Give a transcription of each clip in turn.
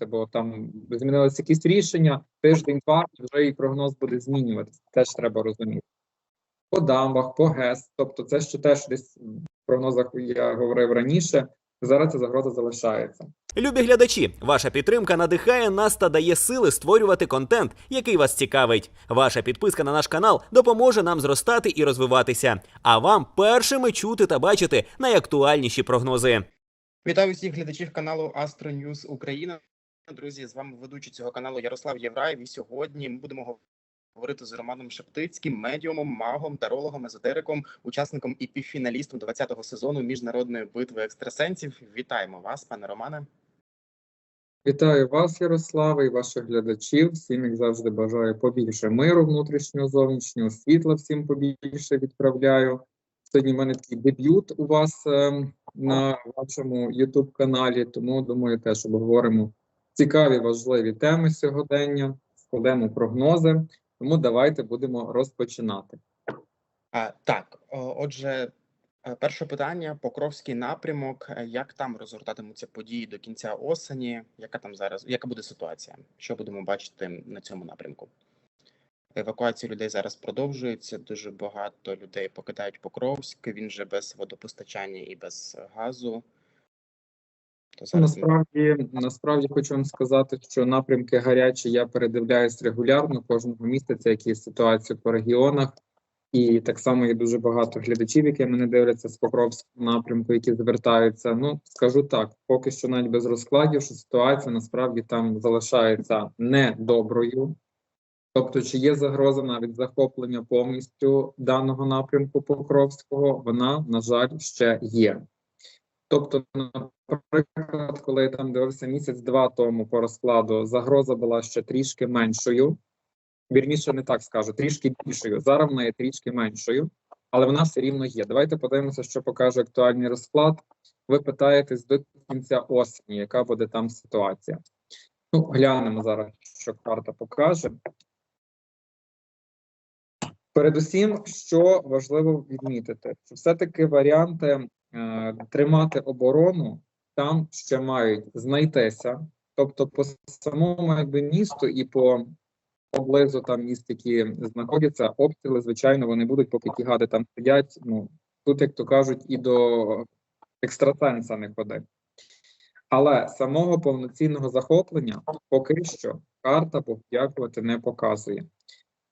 бо там змінилися якісь рішення, тиждень, два, вже і прогноз буде змінюватися. Теж треба розуміти. По дамбах, по ГЕС, тобто це що теж десь в прогнозах я говорив раніше. Зараз ця загроза залишається. Любі глядачі, ваша підтримка надихає нас та дає сили створювати контент, який вас цікавить. Ваша підписка на наш канал допоможе нам зростати і розвиватися, а вам першими чути та бачити найактуальніші прогнози. Вітаю всіх глядачів каналу Astro News Україна. Друзі, з вами ведучий цього каналу Ярослав Євраєв. І сьогодні ми будемо говорити з Романом Шептицьким, медіумом, магом, тарологом, езотериком, учасником і півфіналістом 20-го сезону міжнародної битви екстрасенсів. Вітаємо вас, пане Романе. Вітаю вас, Ярославе, і ваших глядачів. Всім, як завжди, бажаю побільше миру внутрішнього, зовнішнього світла. Всім побільше відправляю. Сьогодні в мене такий дебют у вас е, на вашому youtube каналі, тому думаю, теж обговоримо цікаві важливі теми сьогодення, складемо прогнози. Тому давайте будемо розпочинати. А, так, отже, е, перше питання: Покровський напрямок. Е, Як там розгортатимуться події до кінця осені? Яка там зараз, яка буде ситуація? Що будемо бачити на цьому напрямку? Евакуація людей зараз продовжується. Дуже багато людей покидають Покровськ. Він же без водопостачання і без газу. Насправді, насправді хочу вам сказати, що напрямки гарячі я передивляюсь регулярно кожного місяця, які є ситуації по регіонах. І так само є дуже багато глядачів, які мене дивляться з Покровського напрямку, які звертаються. Ну скажу так, поки що навіть без розкладів, що ситуація насправді там залишається недоброю. Тобто, чи є загроза навіть захоплення повністю даного напрямку Покровського, вона, на жаль, ще є. Тобто, наприклад, коли я там дивився місяць-два тому по розкладу, загроза була ще трішки меншою. Вірніше, не так скажу, трішки більшою. Зараз вона є трішки меншою, але вона все рівно є. Давайте подивимося, що покаже актуальний розклад. Ви питаєтесь до кінця осені, яка буде там ситуація. Ну, глянемо зараз, що карта покаже. Передусім, що важливо відмітити, що все-таки варіанти тримати оборону там ще мають знайтися. Тобто, по самому якби місту і по поблизу там міст, які знаходяться, обстріли, звичайно, вони будуть, поки ті гади там сидять. Ну тут, як то кажуть, і до екстрасенса не ходи. Але самого повноцінного захоплення поки що карта Бог дякувати не показує.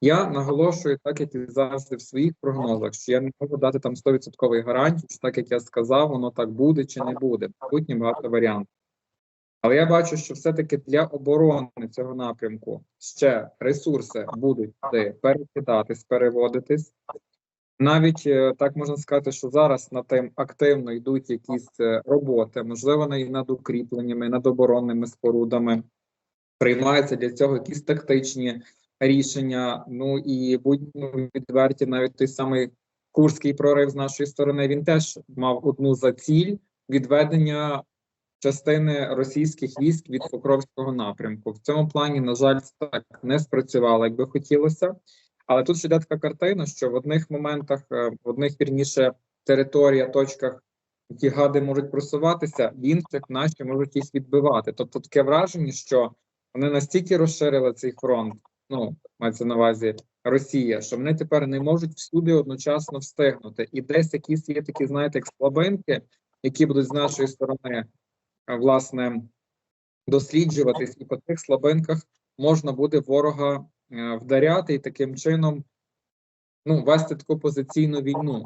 Я наголошую, так як і завжди в своїх прогнозах, що я не можу дати там 100% гарантію, що так як я сказав, воно так буде чи не буде. Майбутнє багато варіантів. Але я бачу, що все-таки для оборони цього напрямку ще ресурси будуть туди перекидатись, переводитись. Навіть е, так можна сказати, що зараз над тим активно йдуть якісь е, роботи, можливо, навіть над укріпленнями, над оборонними спорудами. Приймаються для цього якісь тактичні рішення. Ну і будьмо відверті, навіть той самий Курський прорив з нашої сторони він теж мав одну за ціль відведення частини російських військ від Покровського напрямку. В цьому плані, на жаль, так не спрацювало, як би хотілося. Але тут ще йде така картина, що в одних моментах, е, в одних вірніше територія, точках, які гади можуть просуватися, в інших наші можуть їх відбивати. Тобто таке враження, що вони настільки розширили цей фронт, ну мається на увазі Росія, що вони тепер не можуть всюди одночасно встигнути. І десь якісь є такі, знаєте, як слабинки, які будуть з нашої сторони е, власне досліджуватись, і по тих слабинках можна буде ворога е, вдаряти і таким чином ну, вести таку позиційну війну.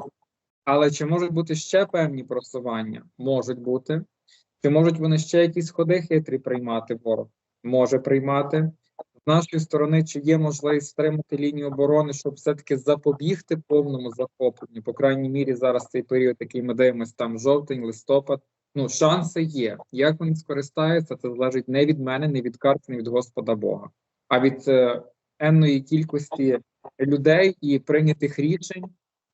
Але чи можуть бути ще певні просування? Можуть бути. Чи можуть вони ще якісь ходи хитрі приймати ворог? Може приймати. Нашої сторони, чи є можливість стримати лінію оборони, щоб все-таки запобігти повному захопленню? По крайній мірі, зараз цей період, який ми дивимося, там жовтень, листопад. Ну, шанси є. Як вони скористаються, це залежить не від мене, не від карт, не від Господа Бога, а від е, енної кількості людей і прийнятих рішень,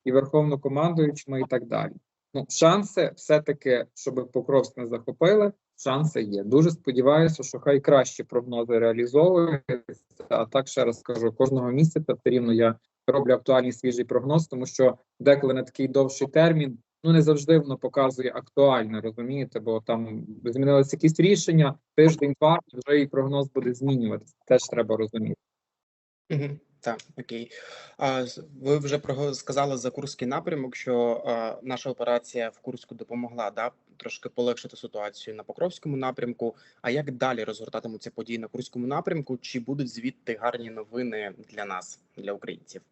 і верховнокомандуючими, і так далі. Ну, шанси все-таки, щоб Покровськ не захопили, шанси є. Дуже сподіваюся, що хай кращі прогнози реалізовуються. А так ще раз скажу, кожного місяця все рівно я роблю актуальний свіжий прогноз, тому що деколи на такий довший термін ну не завжди воно показує актуальне, розумієте, бо там змінилися якісь рішення, тиждень-два, вже і прогноз буде змінюватися. Теж треба розуміти. Так, окей. Ви вже сказали за Курський напрямок, що наша операція в Курську допомогла да, трошки полегшити ситуацію на Покровському напрямку. А як далі розгортатимуться події на Курському напрямку? Чи будуть звідти гарні новини для нас, для українців?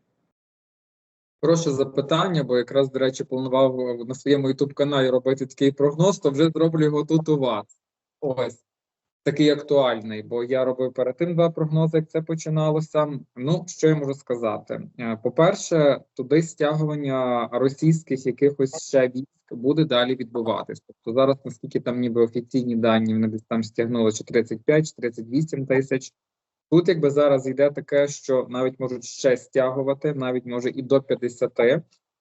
Хороше запитання, бо якраз, до речі, планував е, на своєму youtube каналі робити такий прогноз, то вже зроблю його тут у вас. Ось такий актуальний, бо я робив перед тим два прогнози, як це починалося. Ну, що я можу сказати? Е, По-перше, туди стягування російських якихось ще військ буде далі відбуватись. Тобто зараз, наскільки там ніби офіційні дані, вони десь там стягнули чи 35, чи 38 тисяч. Тут якби зараз йде таке, що навіть можуть ще стягувати, навіть може і до 50,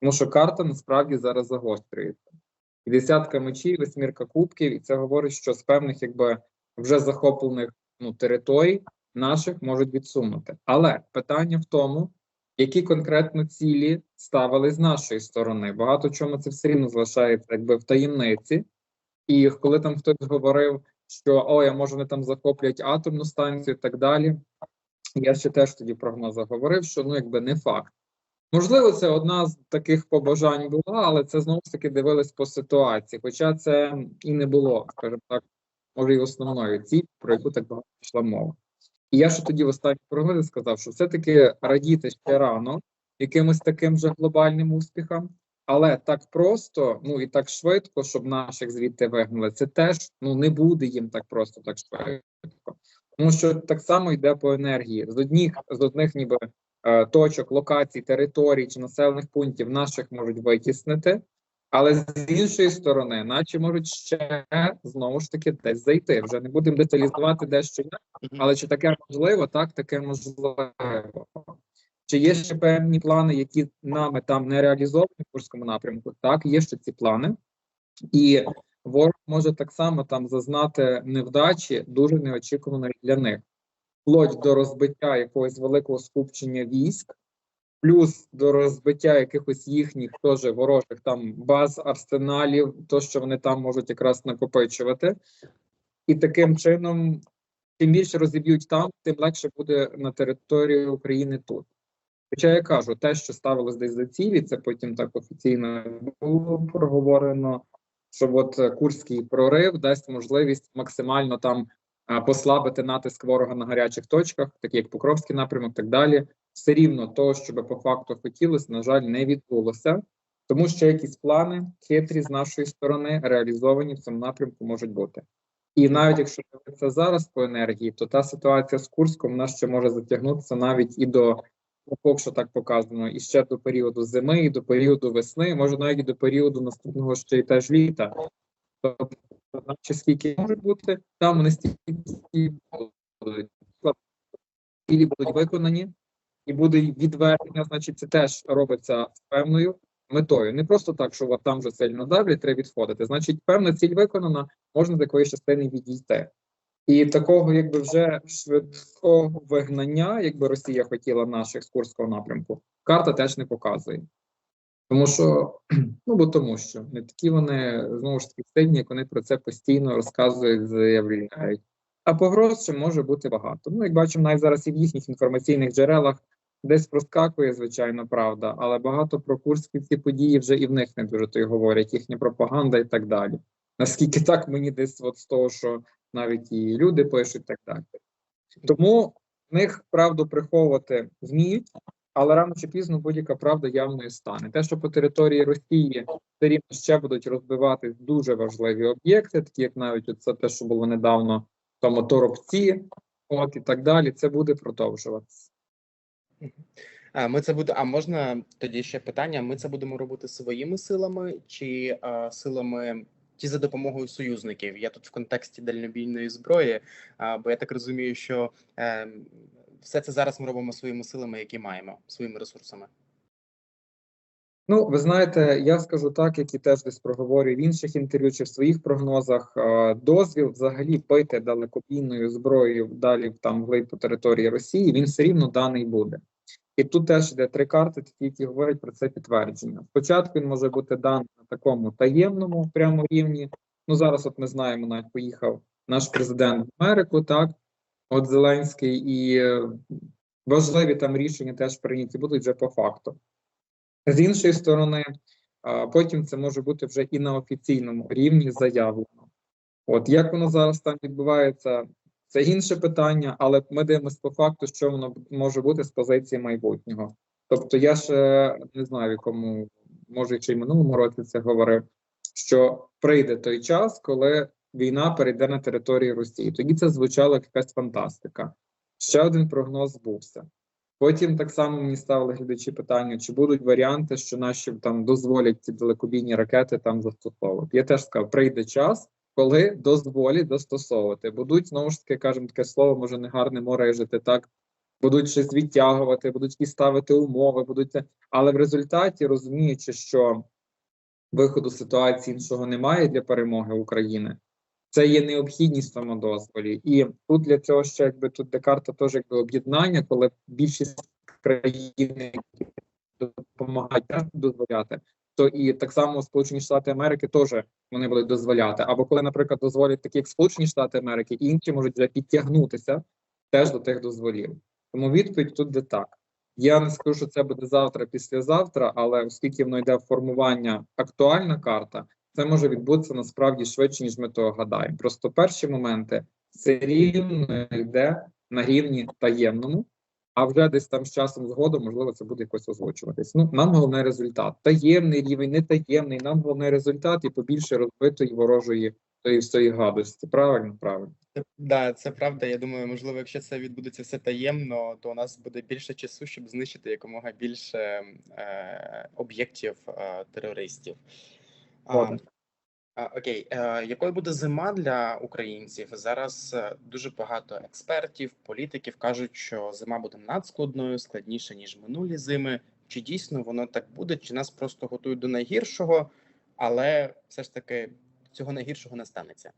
тому що карта насправді зараз загострюється. І десятка мечів, восьмірка кубків, і це говорить, що з певних якби вже захоплених ну, територій наших можуть відсунути. Але питання в тому, які конкретно цілі ставили з нашої сторони. Багато чому це все рівно залишається якби в таємниці. І коли там хтось говорив, що ой, а може вони там захоплять атомну станцію і так далі. Я ще теж тоді в говорив, що ну якби не факт. Можливо, це одна з таких побажань була, але це знову ж таки дивились по ситуації. Хоча це і не було, скажімо так, може, і основною ціль, про яку так багато йшла мова. І я ще тоді в останній прогнозі сказав, що все-таки радіти ще рано якимось таким же глобальним успіхам, але так просто, ну і так швидко, щоб наших звідти вигнали, це теж ну не буде їм так просто, так швидко. Тому що так само йде по енергії. З одних з одних ніби е, точок, локацій, територій чи населених пунктів наших можуть витіснити, але з іншої сторони, наче можуть ще знову ж таки десь зайти. Вже не будемо деталізувати дещо але чи таке можливо? Так, таке можливо. Чи є ще певні плани, які нами там не реалізовані в Курському напрямку? Так, є ще ці плани, і ворог може так само там зазнати невдачі, дуже неочікуваної для них, вплоть до розбиття якогось великого скупчення військ, плюс до розбиття якихось їхніх теж ворожих там баз, арсеналів, то що вони там можуть якраз накопичувати, і таким чином, чим більше розіб'ють там, тим легше буде на території України тут. Хоча я кажу, те, що ставилось десь за цілі, це потім так офіційно було проговорено, що от е, курський прорив дасть можливість максимально там послабити натиск ворога на гарячих точках, такі як Покровський напрямок, так далі. Все рівно того, що би по факту хотілося, на жаль, не відбулося, тому що якісь плани хитрі з нашої сторони реалізовані в цьому напрямку можуть бути. І навіть якщо дивитися зараз по енергії, то та ситуація з Курском вона ще може затягнутися навіть і до ну, поки що так показано, і ще до періоду зими, і до періоду весни, може навіть і до періоду наступного ще й теж літа. Тобто, наче скільки може бути, там вони стільки будуть. Виконані, і буде відведення, значить, це теж робиться з певною метою. Не просто так, що там вже сильно давлять, треба відходити. Значить, певна ціль виконана, можна з якоїсь частини відійти. І такого, якби вже швидкого вигнання, якби Росія хотіла наших з Курського напрямку, карта теж не показує. Тому що, ну бо тому що не такі вони знову ж таки сильні, як вони про це постійно розказують, заявляють. А погроз ще може бути багато. Ну, як бачимо, навіть зараз і в їхніх інформаційних джерелах десь проскакує, звичайно, правда, але багато про курські ці події вже і в них не дуже то й говорять, їхня пропаганда і так далі. Наскільки так мені десь от з того, що навіть і люди пишуть, так далі. Тому в них правду приховувати вміють, але рано чи пізно будь-яка правда явною стане. Те, що по території Росії все рівно ще будуть розбивати дуже важливі об'єкти, такі як навіть це те, що було недавно тому торопці, от і так далі, це буде продовжуватися. А ми це буде. А можна тоді ще питання? Ми це будемо робити своїми силами чи а, силами чи за допомогою союзників? Я тут в контексті дальнобійної зброї, а, бо я так розумію, що е, все це зараз ми робимо своїми силами, які маємо, своїми ресурсами. Ну, ви знаєте, я скажу так, як і теж десь проговорюю в інших інтерв'ю чи в своїх прогнозах. Дозвіл взагалі бити далекобійною зброєю далі там вглиб по території Росії, він все рівно даний буде. І тут теж йде три карти, які говорять про це підтвердження. Спочатку він може бути даний на такому таємному прямо рівні. Ну зараз, от ми знаємо, навіть поїхав наш президент в Америку, так от Зеленський, і е, важливі там рішення теж прийняті будуть вже по факту. З іншої сторони, потім це може бути вже і на офіційному рівні заявлено. От як воно зараз там відбувається, це інше питання, але ми дивимося по факту, що воно може бути з позиції майбутнього. Тобто, я ще не знаю, в якому може чи й минулому році це говорив, що прийде той час, коли війна перейде на територію Росії. Тоді це звучало як якась фантастика. Ще один прогноз збувся. Потім так само мені ставили глядачі питання, чи будуть варіанти, що наші там дозволять ці далекобійні ракети там застосовувати. Я теж сказав, прийде час, коли дозволять застосовувати. Будуть знову ж таки, кажемо таке слово, може не гарне морежити так. Будуть щось відтягувати, будуть якісь ставити умови, будуть. Але в результаті, розуміючи, що виходу ситуації іншого немає для перемоги України, це є необхідність в цьому дозволі. І тут для цього ще якби тут де карта теж якби об'єднання, коли більшість країн допомагають дозволяти, то і так само Сполучені Штати Америки теж вони будуть дозволяти. Або коли, наприклад, дозволять такі як Сполучені Штати Америки, інші можуть вже підтягнутися теж до тих дозволів. Тому відповідь тут де так. Я не скажу, що це буде завтра, післязавтра, але оскільки воно йде в формування актуальна карта, це може відбутися насправді швидше, ніж ми того гадаємо. Просто перші моменти все рівно йде на рівні таємному, а вже десь там з часом згодом, можливо, це буде якось озвучуватись. Ну, нам головне результат. Таємний рівень, не таємний, нам головне результат і побільше розбитої ворожої тої всієї гадості. Правильно, правильно. Це- Да, це правда. Я думаю, можливо, якщо це відбудеться все таємно, то у нас буде більше часу, щоб знищити якомога більше е, об'єктів е, терористів. А, окей, е, якою буде зима для українців? Зараз е, дуже багато експертів, політиків кажуть, що зима буде надскладною, складніше ніж минулі зими. Чи дійсно воно так буде? Чи нас просто готують до найгіршого, але все ж таки цього найгіршого не станеться?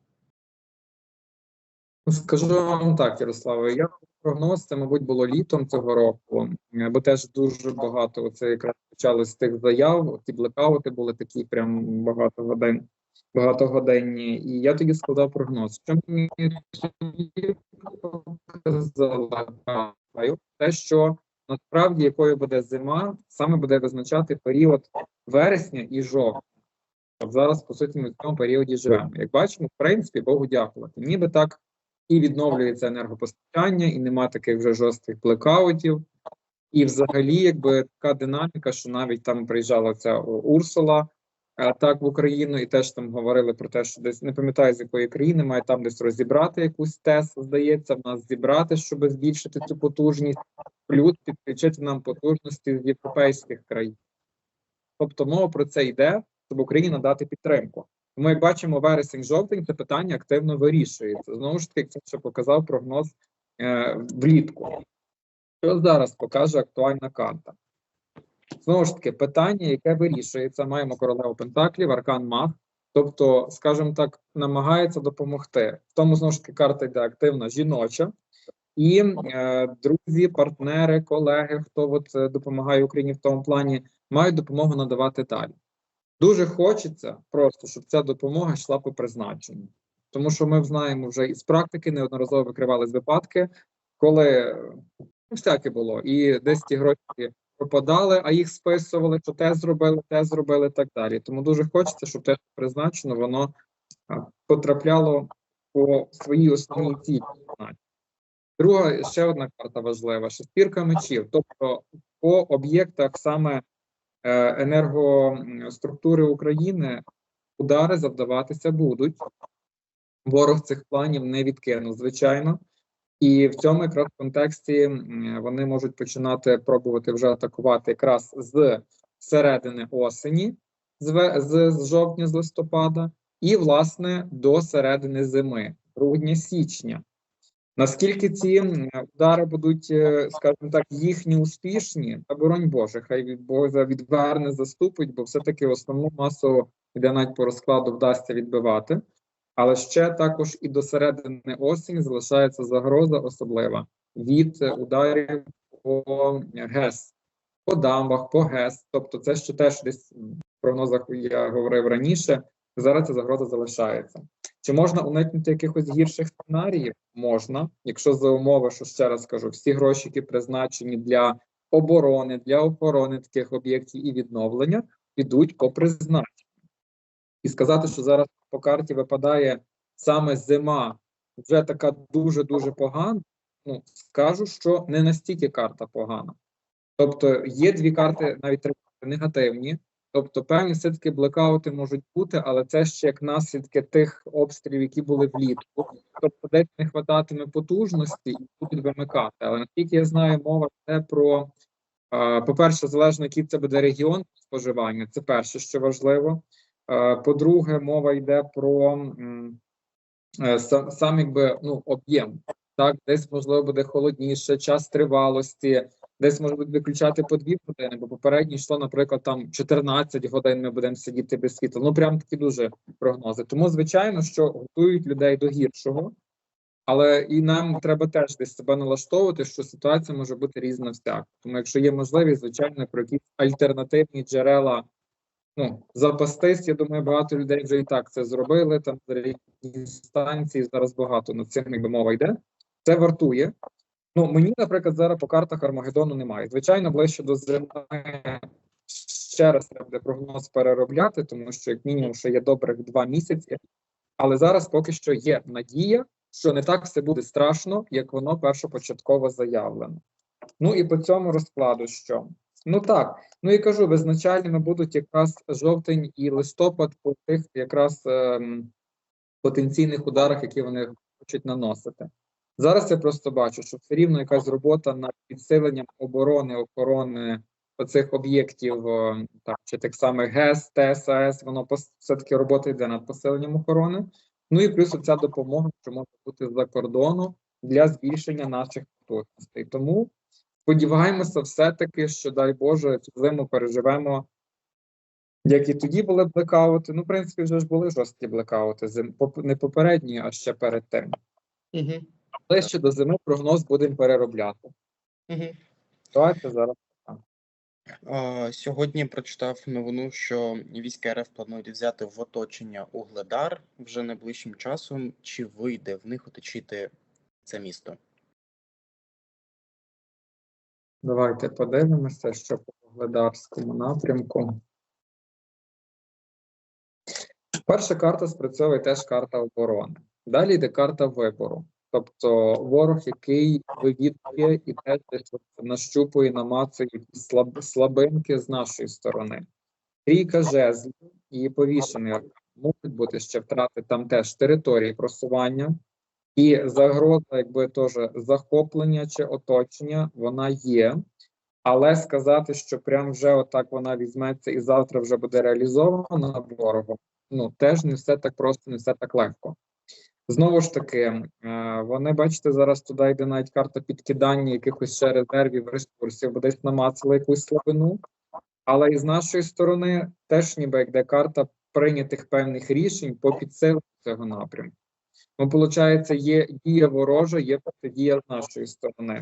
Скажу вам так, Ярославе, я прогноз, це, мабуть, було літом цього року, е, бо теж дуже багато це якраз почали з тих заяв. Ті блекаути були такі прям багатогодин, багатогоденні. І я тоді складав прогноз. Що мені тоді те, що насправді якою буде зима, саме буде визначати період вересня і жовтня. Зараз, по суті, ми в цьому періоді живемо. Як бачимо, в принципі, Богу дякувати. Ніби так і відновлюється енергопостачання, і нема таких вже жорстких блекаутів. І взагалі, якби така динаміка, що навіть там приїжджала ця Урсула е, так в Україну, і теж там говорили про те, що десь не пам'ятаю з якої країни, має там десь розібрати якусь ТЕС, здається, в нас зібрати, щоб збільшити цю потужність, плюс підключити нам потужності з європейських країн. Тобто мова про це йде, щоб Україні надати підтримку. Ми як бачимо, вересень-жовтень це питання активно вирішується. Знову ж таки, як ще показав прогноз е, влітку. Що зараз покаже актуальна карта? Знову ж таки, питання, яке вирішується, маємо королеву Пентаклів, Аркан Маг, тобто, скажімо так, намагається допомогти. В тому знову ж таки карта йде активна жіноча, і е, друзі, партнери, колеги, хто от е, допомагає Україні в тому плані, мають допомогу надавати далі. Дуже хочеться просто, щоб ця допомога йшла по призначенню. Тому що ми знаємо вже із практики неодноразово викривались випадки, коли ну, всяке було, і десь ті гроші пропадали, а їх списували, що те зробили, те зробили і так далі. Тому дуже хочеться, щоб те, що призначено, воно потрапляло по своїй основній цілі. Друга ще одна карта важлива: шестірка мечів. Тобто по об'єктах саме е, енергоструктури України удари завдаватися будуть. Ворог цих планів не відкинув, звичайно. І в цьому якраз контексті вони можуть починати пробувати вже атакувати якраз з середини осені, з, з, з жовтня, з листопада, і, власне, до середини зими, грудня-січня. Наскільки ці удари будуть, е, скажімо так, їхні успішні, та боронь Боже, хай від Бога відверне заступить, бо все-таки основну масу, де навіть по розкладу вдасться відбивати. Але ще також і до середини осені залишається загроза особлива від ударів по ГЕС, по дамбах, по ГЕС. Тобто, це ще теж десь в прогнозах я говорив раніше. Зараз ця загроза залишається. Чи можна уникнути якихось гірших сценаріїв? Можна, якщо за умови, що ще раз кажу, всі гроші, які призначені для оборони, для охорони таких об'єктів і відновлення, підуть по призначенню. І сказати, що зараз по карті випадає саме зима, вже така дуже дуже погана. Ну скажу, що не настільки карта погана. Тобто є дві карти, навіть три негативні. Тобто, певні все-таки блекаути можуть бути, але це ще як наслідки тих обстрілів, які були влітку. Тобто, десь не хвататиме потужності і будуть вимикати. Але наскільки я знаю, мова йде про, по-перше, залежно який це буде регіон споживання. Це перше, що важливо. Е, По-друге, мова йде про е, сам, сам якби ну об'єм. Так, десь можливо буде холодніше, час тривалості, десь може бути виключати по дві години, бо попередньо йшло, наприклад, там 14 годин ми будемо сидіти без світла. Ну прям такі дуже прогнози. Тому, звичайно, що готують людей до гіршого, але і нам треба теж десь себе налаштовувати, що ситуація може бути різна всяка. Тому, якщо є можливість, звичайно, про якісь альтернативні джерела ну, запастись, я думаю, багато людей вже і так це зробили. Там зарядні станції зараз багато над цим якби мова йде. Це вартує. Ну, мені, наприклад, зараз по картах Армагеддону немає. Звичайно, ближче до зими ще раз треба буде прогноз переробляти, тому що, як мінімум, ще є добрих два місяці. Але зараз поки що є надія, що не так все буде страшно, як воно першопочатково заявлено. Ну і по цьому розкладу що? Ну так, ну і кажу, визначальними будуть якраз жовтень і листопад по тих якраз ем, потенційних ударах, які вони хочуть наносити. Зараз я просто бачу, що все рівно якась робота над підсиленням оборони, охорони оцих об'єктів, е, чи так само ГЕС, ТСАС, воно все-таки робота йде над посиленням охорони. Ну і плюс ця допомога, що може бути з-за кордону для збільшення наших потужностей. Тому сподіваємося, все-таки, що дай Боже, цю зиму переживемо. Як і тоді були блекаути, ну, в принципі, вже ж були жорсткі блекаути, зим, не попередні, а ще перед тим. Угу. Але ще до зими прогноз будемо переробляти. Угу. Ситуація зараз. Е, Сьогодні прочитав новину, що війська РФ планують взяти в оточення Угледар вже найближчим часом. Чи вийде в них оточити це місто? Давайте подивимося, що по Вугледарському напрямку. Перша карта спрацьовує теж карта оборони. Далі йде карта вибору. Тобто ворог, який вивідує і теж нащупує, намацує якісь слаб, слабинки з нашої сторони. Трійка жезлів і повішений можуть бути ще втрати там теж території просування. І загроза, якби теж захоплення чи оточення, вона є. Але сказати, що прям вже отак вона візьметься і завтра вже буде реалізована ворогом, ну теж не все так просто, не все так легко. Знову ж таки, е, вони, бачите, зараз туди йде навіть карта підкидання якихось ще резервів, ресурсів, бо десь намацали якусь слабину. Але і з нашої сторони теж ніби як де карта прийнятих певних рішень по підсиленню цього напрямку. Ну, виходить, є дія ворожа, є протидія з нашої сторони.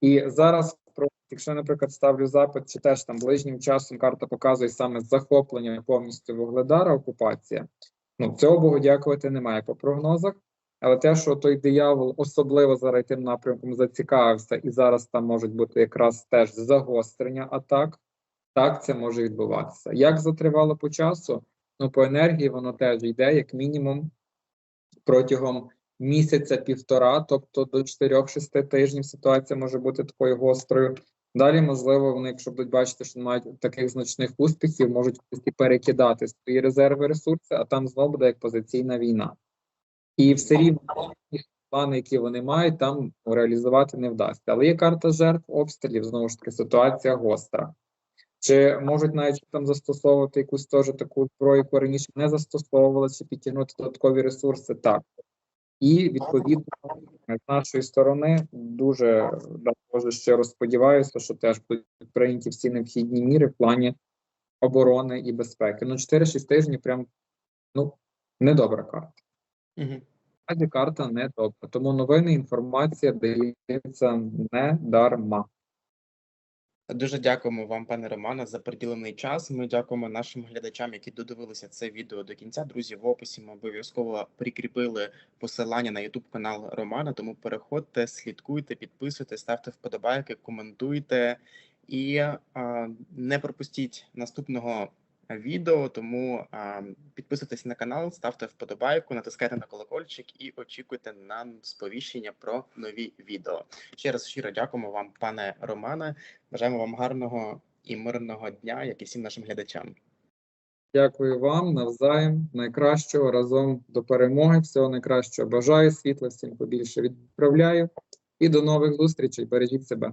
І зараз, якщо наприклад, ставлю запит, чи теж там ближнім часом карта показує саме захоплення повністю Вугледара, окупація. Ну, цього Богу дякувати немає по прогнозах. Але те, що той диявол особливо зараз тим напрямком зацікавився, і зараз там можуть бути якраз теж загострення атак, так це може відбуватися. Як затривало по часу? Ну, по енергії воно теж йде, як мінімум, протягом місяця-півтора, тобто до 4-6 тижнів ситуація може бути такою гострою. Далі, можливо, вони, якщо будуть бачити, що не мають таких значних успіхів, можуть перекидати свої резерви, ресурси, а там знову буде як позиційна війна. І все рівно плани, які вони мають, там реалізувати не вдасться. Але є карта жертв обстрілів, знову ж таки, ситуація гостра. Чи можуть навіть там застосовувати якусь теж таку зброю, яку раніше не застосовували, чи підтягнути додаткові ресурси? Так. І відповідно з нашої сторони дуже да, може щиро сподіваюся, що теж будуть прийняті всі необхідні міри в плані оборони і безпеки. Ну, 4-6 тижнів прям ну недобра карта. Угу. Карта не добра. Тому новини, інформація дається не дарма. Дуже дякуємо вам, пане Романе, за приділений час. Ми дякуємо нашим глядачам, які додивилися це відео до кінця. Друзі, в описі ми обов'язково прикріпили посилання на YouTube канал Романа. Тому переходьте, слідкуйте, підписуйте, ставте вподобайки, коментуйте і а, не пропустіть наступного відео. Тому підписуйтесь на канал, ставте вподобайку, натискайте на колокольчик і очікуйте на сповіщення про нові відео. Ще раз щиро дякуємо вам, пане Романе. Бажаємо вам гарного і мирного дня, як і всім нашим глядачам. Дякую вам навзаєм. Найкращого разом до перемоги. Всього найкращого. Бажаю світла, всім побільше відправляю. І до нових зустрічей. Бережіть себе.